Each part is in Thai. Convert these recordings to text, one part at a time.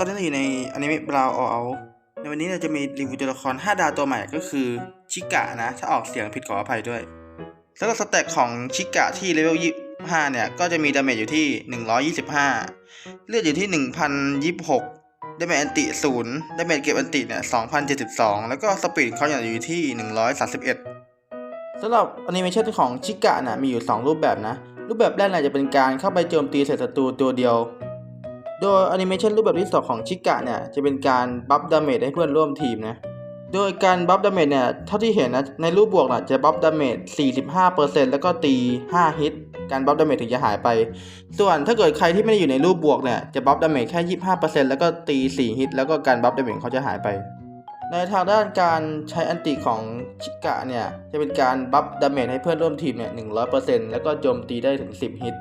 ตอนนี้เราอยู่ในอนิเมะบราวออลในวันนี้เราจะมีรีวิวตัวละคร 5 ดาวตัวใหม่ก็คือชิกะนะ ถ้าออกเสียงผิดขออภัยด้วยสำหรับสเต็กของชิกะที่เลเวล25 เนี่ย ก็จะมีดาเมจอยู่ที่ 125 เลือดอยู่ที่ 1026 ดาเมจอันติ0ดาเมจเก็บอันติเนี่ย 2072 แล้วก็สปีดเขาอย่างอยู่ที่ 131สำหรับอนิเมชันของชิกะนะมีอยู่ 2 รูปแบบนะ รูปแบบแรกน่ะจะเป็นการเข้าไปโจมตีใส่ศัตรูตัวเดียว โดยแอนิเมชันรูปแบบที่สองของชิกะเนี่ยจะเป็นการบัฟดาเมจให้เพื่อนร่วมทีมนะ โดยการบัฟดาเมจเนี่ยเท่าที่เห็นนะในรูปบวกน่ะจะบัฟดาเมจ 45%แล้วก็ตี 5 ฮิต การบัฟดาเมจถึงจะหายไป ส่วนถ้าเกิดใครที่ไม่ได้อยู่ในรูปบวกเนี่ยจะบัฟดาเมจแค่ 25%แล้วก็ตี 4 ฮิต แล้วก็การบัฟดาเมจเขาจะหายไป ในทางด้านการใช้อันติของชิกะเนี่ยจะเป็นการบัฟดาเมจให้เพื่อนร่วมทีมเนี่ย100%แล้วก็โจมตีได้ถึง 10 ฮิต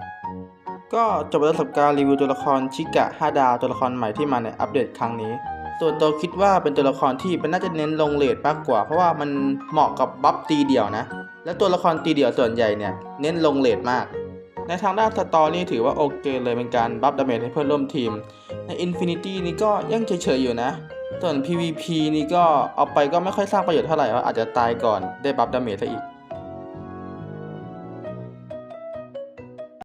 ก็จบประสบการณ์รีวิวตัวละครชิกะ5ดาวตัวละครใหม่ที่มาในอัปเดตครั้งนี้ ส่วนตัวคิดว่าเป็นตัวละครที่มันน่าจะเน้นลงเลทมากกว่า เพราะว่ามันเหมาะกับบัฟตีเดี่ยวนะ และตัวละครตีเดี่ยวส่วนใหญ่เนี่ยเน้นลงเลทมาก ในทางด้านสตอรี่ถือว่าโอเคเลยเป็นการบัฟดาเมจให้เพื่อนร่วมทีม ใน Infinity นี่ก็ยังเฉยๆอยู่นะ ส่วน PVP นี่ก็เอาไปก็ไม่ค่อยสร้างประโยชน์เท่าไหร่ว่าอาจจะตายก่อนได้บัฟดาเมจซะอีก